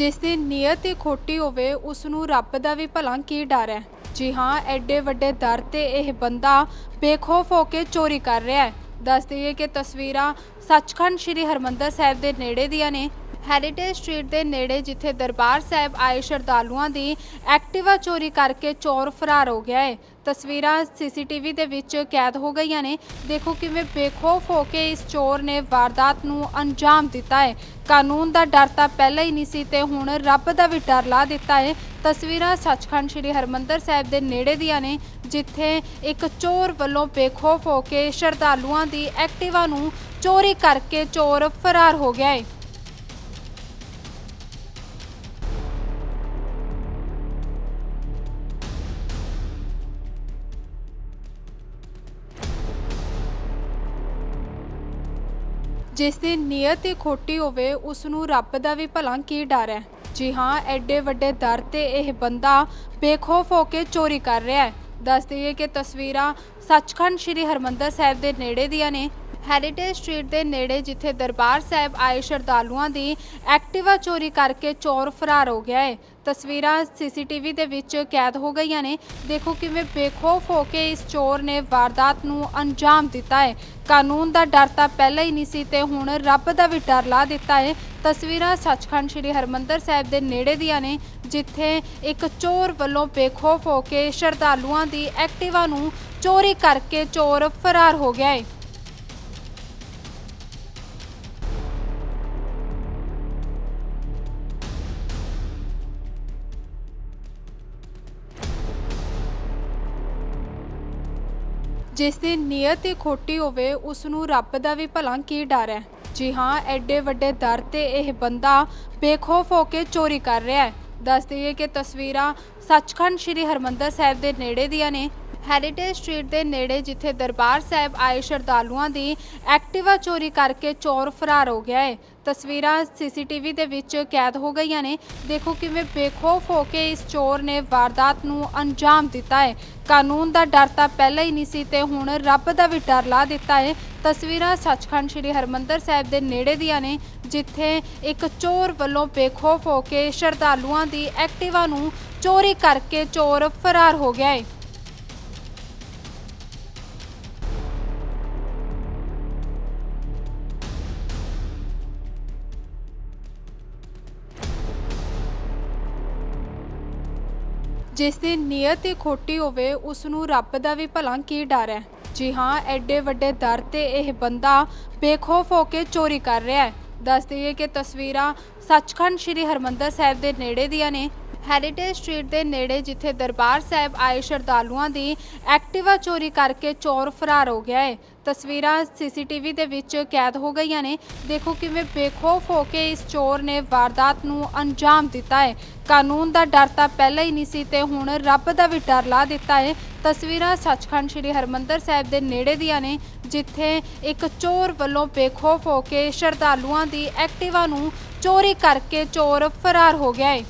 ਜਿਸ ਦੀ ਨੀਅਤ ਹੀ ਖੋਟੀ ਹੋਵੇ ਉਸ ਨੂੰ ਰੱਬ ਦਾ ਵੀ ਭਲਾ ਕੀ ਡਰ ਹੈ? ਜੀ ਹਾਂ, ਐਡੇ ਵੱਡੇ ਦਰ ਤੇ ਇਹ ਬੰਦਾ ਬੇਖੌਫ ਹੋ ਕੇ ਚੋਰੀ ਕਰ ਰਿਹਾ ਹੈ। ਦੱਸ ਦਈਏ ਕਿ ਤਸਵੀਰਾਂ ਸੱਚਖੰਡ ਸ੍ਰੀ ਹਰਮੰਦਰ ਸਾਹਿਬ ਦੇ ਨੇੜੇ ਦੀਆਂ ਨੇ। ਹੈਰੀਟੇਜ ਸਟਰੀਟ ਦੇ ਨੇੜੇ ਜਿੱਥੇ ਦਰਬਾਰ ਸਾਹਿਬ ਆਏ ਸ਼ਰਧਾਲੂਆਂ ਦੀ ਐਕਟਿਵਾ ਚੋਰੀ ਕਰਕੇ ਚੋਰ ਫਰਾਰ ਹੋ ਗਿਆ ਹੈ। ਤਸਵੀਰਾਂ ਸੀਸੀਟੀਵੀ ਦੇ ਵਿੱਚ ਕੈਦ ਹੋ ਗਈਆਂ ਨੇ। ਦੇਖੋ ਕਿਵੇਂ ਬੇਖੌਫ ਹੋ ਕੇ ਇਸ ਚੋਰ ਨੇ ਵਾਰਦਾਤ ਨੂੰ ਅੰਜਾਮ ਦਿੱਤਾ ਹੈ। ਕਾਨੂੰਨ ਦਾ ਡਰ ਤਾਂ ਪਹਿਲਾਂ ਹੀ ਨਹੀਂ ਸੀ ਤੇ ਹੁਣ ਰੱਬ ਦਾ ਵੀ ਡਰ ਲਾ ਦਿੱਤਾ ਹੈ। ਤਸਵੀਰਾਂ ਸੱਚਖੰਡ ਸ੍ਰੀ ਹਰਮੰਦਰ ਸਾਹਿਬ ਦੇ ਨੇੜੇ ਦੀਆਂ ਨੇ, ਜਿੱਥੇ ਇੱਕ ਚੋਰ ਵੱਲੋਂ ਬੇਖੌਫ ਹੋ ਕੇ ਸ਼ਰਧਾਲੂਆਂ ਦੀ ਐਕਟਿਵਾ ਨੂੰ ਚੋਰੀ ਕਰਕੇ ਚੋਰ ਫਰਾਰ ਹੋ ਗਿਆ ਹੈ। ਜਿਸ ਦੀ ਨੀਅਤ ਹੀ ਖੋਟੀ ਹੋਵੇ ਉਸ ਨੂੰ ਰੱਬ ਦਾ ਵੀ ਭਲਾ ਕੀ ਡਰ ਹੈ? ਜੀ ਹਾਂ, ਐਡੇ ਵੱਡੇ ਦਰ ਤੇ ਇਹ ਬੰਦਾ ਬੇਖੌਫ ਹੋ ਕੇ ਚੋਰੀ ਕਰ ਰਿਹਾ ਹੈ। ਦੱਸ ਦਈਏ ਕਿ ਤਸਵੀਰਾਂ ਸੱਚਖੰਡ ਸ੍ਰੀ ਹਰਮੰਦਰ ਸਾਹਿਬ ਦੇ ਨੇੜੇ ਦੀਆਂ ਨੇ। ਹੈਰੀਟੇਜ ਸਟਰੀਟ ਦੇ ਨੇੜੇ ਜਿੱਥੇ ਦਰਬਾਰ ਸਾਹਿਬ ਆਏ ਸ਼ਰਧਾਲੂਆਂ ਦੀ ਐਕਟਿਵਾ ਚੋਰੀ ਕਰਕੇ ਚੋਰ ਫਰਾਰ ਹੋ ਗਿਆ ਹੈ। ਤਸਵੀਰਾਂ ਸੀਸੀਟੀਵੀ ਦੇ ਵਿੱਚ ਕੈਦ ਹੋ ਗਈਆਂ ਨੇ। ਦੇਖੋ ਕਿਵੇਂ ਬੇਖੌਫ ਹੋ ਕੇ ਇਸ ਚੋਰ ਨੇ ਵਾਰਦਾਤ ਨੂੰ ਅੰਜਾਮ ਦਿੱਤਾ ਹੈ। ਕਾਨੂੰਨ ਦਾ ਡਰ ਤਾਂ ਪਹਿਲਾਂ ਹੀ ਨਹੀਂ ਸੀ ਤੇ ਹੁਣ ਰੱਬ ਦਾ ਵੀ ਡਰ ਲਾ ਦਿੱਤਾ ਹੈ। ਤਸਵੀਰਾਂ ਸੱਚਖੰਡ ਸ੍ਰੀ ਹਰਮੰਦਰ ਸਾਹਿਬ ਦੇ ਨੇੜੇ ਦੀਆਂ ਨੇ, ਜਿੱਥੇ ਇੱਕ ਚੋਰ ਵੱਲੋਂ ਬੇਖੌਫ ਹੋ ਕੇ ਸ਼ਰਧਾਲੂਆਂ ਦੀ ਐਕਟਿਵਾ ਨੂੰ ਚੋਰੀ ਕਰਕੇ ਚੋਰ ਫਰਾਰ ਹੋ ਗਿਆ ਹੈ। ਜਿਸ ਦੀ ਨੀਅਤ ਹੀ ਖੋਟੀ ਹੋਵੇ ਉਸ ਨੂੰ ਰੱਬ ਦਾ ਵੀ ਭਲਾ ਕੀ ਡਰ ਹੈ? ਜੀ ਹਾਂ, ਐਡੇ ਵੱਡੇ ਦਰ ਤੇ ਇਹ ਬੰਦਾ ਬੇਖੌਫ ਹੋ ਕੇ ਚੋਰੀ ਕਰ ਰਿਹਾ ਹੈ। ਦੱਸ ਦਈਏ ਕਿ ਤਸਵੀਰਾਂ ਸੱਚਖੰਡ ਸ੍ਰੀ ਹਰਮੰਦਰ ਸਾਹਿਬ ਦੇ ਨੇੜੇ ਦੀਆਂ ਨੇ। ਹੈਰੀਟੇਜ ਸਟਰੀਟ ਦੇ ਨੇੜੇ ਜਿੱਥੇ ਦਰਬਾਰ ਸਾਹਿਬ ਆਏ ਸ਼ਰਧਾਲੂਆਂ ਦੀ ਐਕਟਿਵਾ ਚੋਰੀ ਕਰਕੇ ਚੋਰ ਫਰਾਰ ਹੋ ਗਿਆ ਹੈ। ਤਸਵੀਰਾਂ ਸੀਸੀਟੀਵੀ ਦੇ ਵਿੱਚ ਕੈਦ ਹੋ ਗਈਆਂ ਨੇ। ਦੇਖੋ ਕਿਵੇਂ ਬੇਖੌਫ ਹੋ ਕੇ ਇਸ ਚੋਰ ਨੇ ਵਾਰਦਾਤ ਨੂੰ ਅੰਜਾਮ ਦਿੱਤਾ ਹੈ। ਕਾਨੂੰਨ ਦਾ ਡਰ ਤਾਂ ਪਹਿਲਾਂ ਹੀ ਨਹੀਂ ਸੀ ਤੇ ਹੁਣ ਰੱਬ ਦਾ ਵੀ ਡਰ ਲਾ ਦਿੱਤਾ ਹੈ। ਤਸਵੀਰਾਂ ਸੱਚਖੰਡ ਸ੍ਰੀ ਹਰਮੰਦਰ ਸਾਹਿਬ ਦੇ ਨੇੜੇ ਦੀਆਂ ਨੇ, ਜਿੱਥੇ ਇੱਕ ਚੋਰ ਵੱਲੋਂ ਬੇਖੌਫ ਹੋ ਕੇ ਸ਼ਰਧਾਲੂਆਂ ਦੀ ਐਕਟਿਵਾ ਨੂੰ ਚੋਰੀ ਕਰਕੇ ਚੋਰ ਫਰਾਰ ਹੋ ਗਿਆ ਹੈ। ਜਿਸ ਦੀ ਨੀਅਤ ਹੀ ਖੋਟੀ ਹੋਵੇ ਉਸ ਨੂੰ ਰੱਬ ਦਾ ਵੀ ਭਲਾ ਕੀ ਡਰ ਹੈ? ਜੀ ਹਾਂ, ਐਡੇ ਵੱਡੇ ਦਰ ਤੇ ਇਹ ਬੰਦਾ ਬੇਖੌਫ ਹੋ ਕੇ ਚੋਰੀ ਕਰ ਰਿਹਾ ਹੈ। ਦੱਸ ਦਈਏ ਕਿ ਤਸਵੀਰਾਂ ਸੱਚਖੰਡ ਸ੍ਰੀ ਹਰਮੰਦਰ ਸਾਹਿਬ ਦੇ ਨੇੜੇ ਦੀਆਂ ਨੇ। ਹੈਰੀਟੇਜ ਸਟਰੀਟ ਦੇ ਨੇੜੇ ਜਿੱਥੇ ਦਰਬਾਰ ਸਾਹਿਬ ਆਏ ਸ਼ਰਧਾਲੂਆਂ ਦੀ ਐਕਟਿਵਾ ਚੋਰੀ ਕਰਕੇ ਚੋਰ ਫਰਾਰ ਹੋ ਗਿਆ ਹੈ। ਤਸਵੀਰਾਂ ਸੀਸੀਟੀਵੀ ਦੇ ਵਿੱਚ ਕੈਦ ਹੋ ਗਈਆਂ ਨੇ। ਦੇਖੋ ਕਿਵੇਂ ਬੇਖੌਫ ਹੋ ਕੇ ਇਸ ਚੋਰ ਨੇ ਵਾਰਦਾਤ ਨੂੰ ਅੰਜਾਮ ਦਿੱਤਾ ਹੈ। ਕਾਨੂੰਨ ਦਾ ਡਰ ਤਾਂ ਪਹਿਲਾਂ ਹੀ ਨਹੀਂ ਸੀ ਤੇ ਹੁਣ ਰੱਬ ਦਾ ਵੀ ਡਰ ਲਾ ਦਿੱਤਾ ਹੈ। ਤਸਵੀਰਾਂ ਸੱਚਖੰਡ ਸ੍ਰੀ ਹਰਮੰਦਰ ਸਾਹਿਬ ਦੇ ਨੇੜੇ ਦੀਆਂ ਨੇ, ਜਿੱਥੇ ਇੱਕ ਚੋਰ ਵੱਲੋਂ ਬੇਖੌਫ ਹੋ ਕੇ ਸ਼ਰਧਾਲੂਆਂ ਦੀ ਐਕਟਿਵਾ ਨੂੰ ਚੋਰੀ ਕਰਕੇ ਚੋਰ ਫਰਾਰ ਹੋ ਗਿਆ ਹੈ।